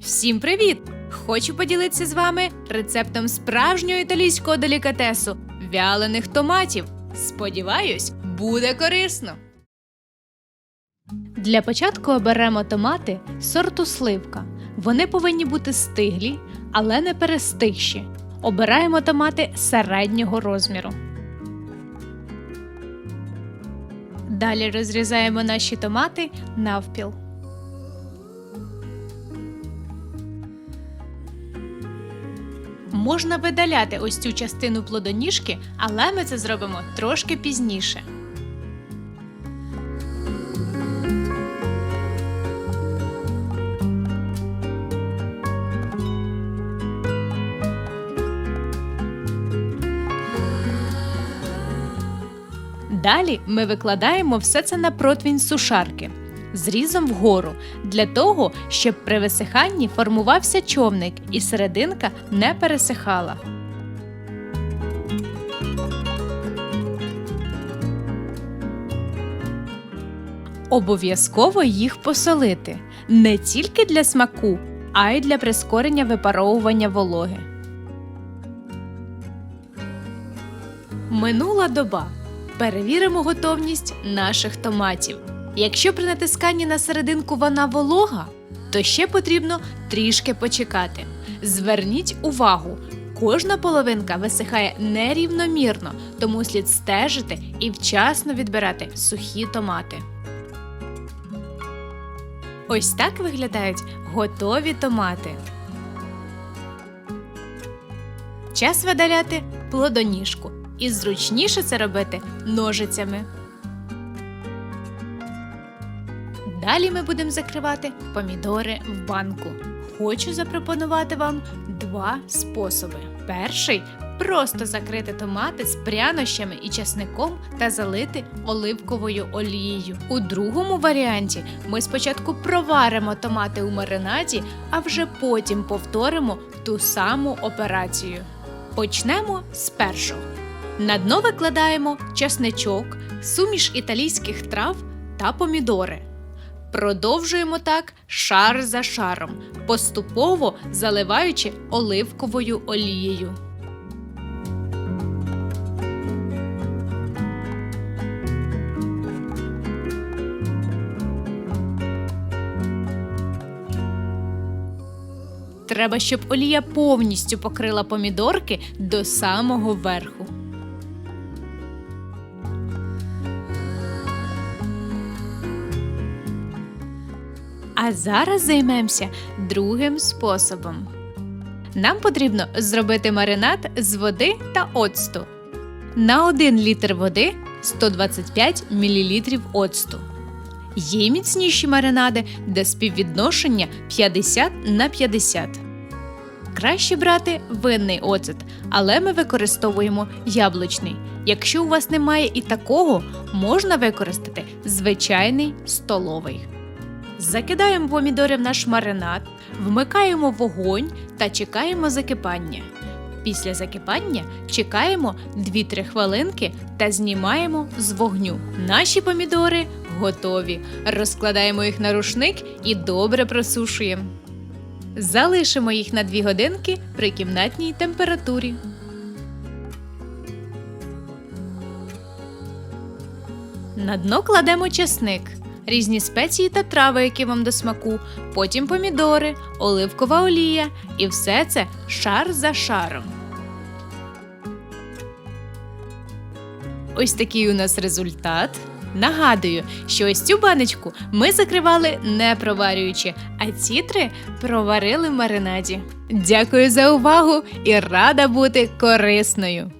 Всім привіт! Хочу поділитися з вами рецептом справжнього італійського делікатесу вялених томатів. Сподіваюсь, буде корисно. Для початку оберемо томати сорту сливка. Вони повинні бути стиглі, але не перестигші. Обираємо томати середнього розміру. Далі розрізаємо наші томати навпіл. Можна видаляти ось цю частину плодоніжки, але ми це зробимо трошки пізніше. Далі ми викладаємо все це на противень сушарки зрізом вгору для того, щоб при висиханні формувався човник і серединка не пересихала. Обов'язково їх посолити не тільки для смаку, а й для прискорення випаровування вологи. Минула доба. Перевіримо готовність наших томатів. Якщо при натисканні на серединку вона волога, то ще потрібно трішки почекати. Зверніть увагу, кожна половинка висихає нерівномірно, тому слід стежити і вчасно відбирати сухі томати. Ось так виглядають готові томати. Час видаляти плодоніжку. І зручніше це робити ножицями. Далі ми будемо закривати помідори в банку. Хочу запропонувати вам два способи. Перший просто закрити томати з прянощами і часником та залити оливковою олією. У другому варіанті ми спочатку проваримо томати у маринаді, а вже потім повторимо ту саму операцію. Почнемо з першого. На дно викладаємо часничок, суміш італійських трав та помідори. Продовжуємо так шар за шаром, поступово заливаючи оливковою олією. Треба, щоб олія повністю покрила помідорки до самого верху. А зараз займемося другим способом. Нам потрібно зробити маринад з води та оцту. На 1 літр води 125 мл оцту. Є міцніші маринади, де співвідношення 50 на 50. Краще брати винний оцет, але ми використовуємо яблучний. Якщо у вас немає і такого, можна використати звичайний столовий. Закидаємо помідори в наш маринад, вмикаємо вогонь та чекаємо закипання. Після закипання чекаємо 2-3 хвилинки та знімаємо з вогню. Наші помідори готові. Розкладаємо їх на рушник і добре просушуємо. Залишимо їх на 2 годинки при кімнатній температурі. На дно кладемо чесник, різні спеції та трави, які вам до смаку, потім помідори, оливкова олія і все це шар за шаром. Ось такий у нас результат. Нагадую, що ось цю баночку ми закривали не проварюючи, а ці три проварили в маринаді. Дякую за увагу і рада бути корисною!